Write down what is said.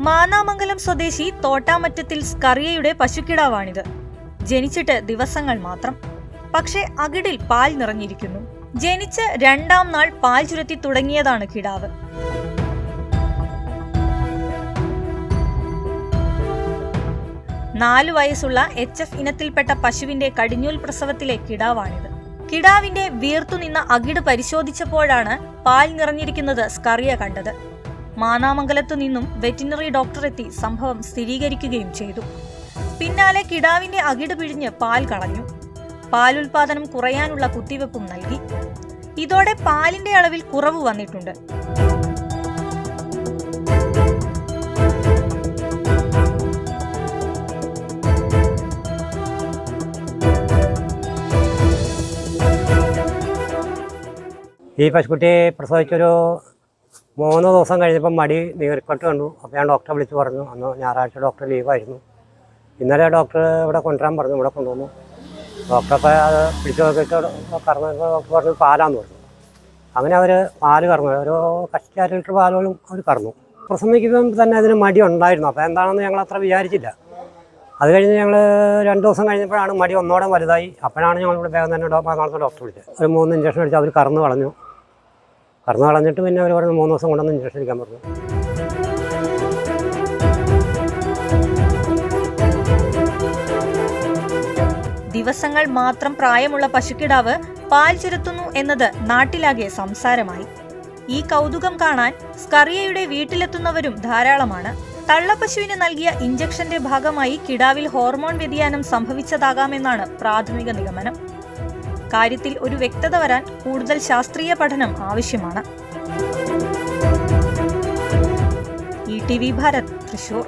മാന്നാമംഗലം സ്വദേശി തോട്ടാമറ്റത്തിൽ സ്കറിയയുടെ പശുക്കിടാവാണിത്. ജനിച്ചിട്ട് ദിവസങ്ങൾ മാത്രം. പക്ഷേ അകിടിൽ പാൽ നിറഞ്ഞിരിക്കുന്നു. ജനിച്ച് രണ്ടാം നാൾ പാൽ ചുരത്തി തുടങ്ങിയതാണ് കിടാവ്. നാലു വയസ്സുള്ള എച്ച് എഫ് ഇനത്തിൽപ്പെട്ട പശുവിന്റെ കടിഞ്ഞൂൽ പ്രസവത്തിലെ കിടാവാണിത്. കിടാവിന്റെ വീർത്തുനിന്ന അകിട് പരിശോധിച്ചപ്പോഴാണ് പാൽ നിറഞ്ഞിരിക്കുന്നത് സ്കറിയ കണ്ടത്. മാനാമംഗലത്തു നിന്നും വെറ്റിനറി ഡോക്ടർ എത്തി സംഭവം സ്ഥിരീകരിക്കുകയും ചെയ്തു. പിന്നാലെ കിടാവിന്റെ അകിട് പിഴിഞ്ഞ് പാൽ കളഞ്ഞു. പാൽ ഉൽപാദനം കുറയാനുള്ള കുത്തിവെപ്പും നൽകി. ഇതോടെ പാലിന്റെ അളവിൽ കുറവ് വന്നിട്ടുണ്ട്. ഈ പശുക്കുട്ടി പ്രസവിച്ചൊരു മൂന്ന് ദിവസം കഴിഞ്ഞപ്പം മടി നീർക്കെട്ട് കണ്ടു. അപ്പോൾ ഞാൻ ഡോക്ടറെ വിളിച്ച് പറഞ്ഞു അന്ന് ഞായറാഴ്ച ഡോക്ടർ ലീവായിരുന്നു. ഇന്നലെ ഡോക്ടർ ഇവിടെ കൊണ്ടുവരാൻ പറഞ്ഞു ഇവിടെ കൊണ്ടുവന്നു. ഡോക്ടറൊക്കെ അത് പിടിച്ച് നോക്കിയിട്ട് കറന്ന് ഡോക്ടർ പറഞ്ഞു പാലാന്ന് പറഞ്ഞു. അങ്ങനെ അവർ പാൽ കറന്നു ഒരു കഷ്ടി അര ലിറ്റർ പാലുകളും അവർ കറന്നു. പ്രസംഗിക്കുമ്പം തന്നെ അതിന് മടി ഉണ്ടായിരുന്നു. അപ്പോൾ എന്താണെന്ന് ഞങ്ങൾ അത്ര വിചാരിച്ചില്ല. അത് കഴിഞ്ഞ് ഞങ്ങൾ രണ്ട് ദിവസം കഴിഞ്ഞപ്പോഴാണ് മടി ഒന്നോടെ വലുതായി. അപ്പോഴാണ് ഞങ്ങൾ ഇവിടെ വേഗം തന്നെ ഡോക്ടർ ഡോക്ടർ വിളിച്ചത്. ഒരു മൂന്ന് ഇഞ്ചക്ഷൻ അടിച്ച് അവർ കറന്ന് കളഞ്ഞു. കറന്ന് കളഞ്ഞിട്ട് പിന്നെ അവർ പറഞ്ഞു മൂന്ന് ദിവസം കൊണ്ടൊന്ന് ഇഞ്ചക്ഷൻ എടുക്കാൻ പറഞ്ഞു. ദിവസങ്ങൾ മാത്രം പ്രായമുള്ള പശുക്കിടാവ് പാൽ ചുരത്തുന്നു എന്നത് നാട്ടിലാകെ സംസാരമായി. ഈ കൗതുകം കാണാൻ സ്കറിയയുടെ വീട്ടിലെത്തുന്നവരും ധാരാളമാണ്. തള്ളപ്പശുവിന് നൽകിയ ഇഞ്ചക്ഷന്റെ ഭാഗമായി കിടാവിൽ ഹോർമോൺ വ്യതിയാനം സംഭവിച്ചതാകാമെന്നാണ് പ്രാഥമിക നിഗമനം. കാര്യത്തിൽ ഒരു വ്യക്തത വരാൻ കൂടുതൽ ശാസ്ത്രീയ പഠനം ആവശ്യമാണ്. E T V Bharat Thrissur.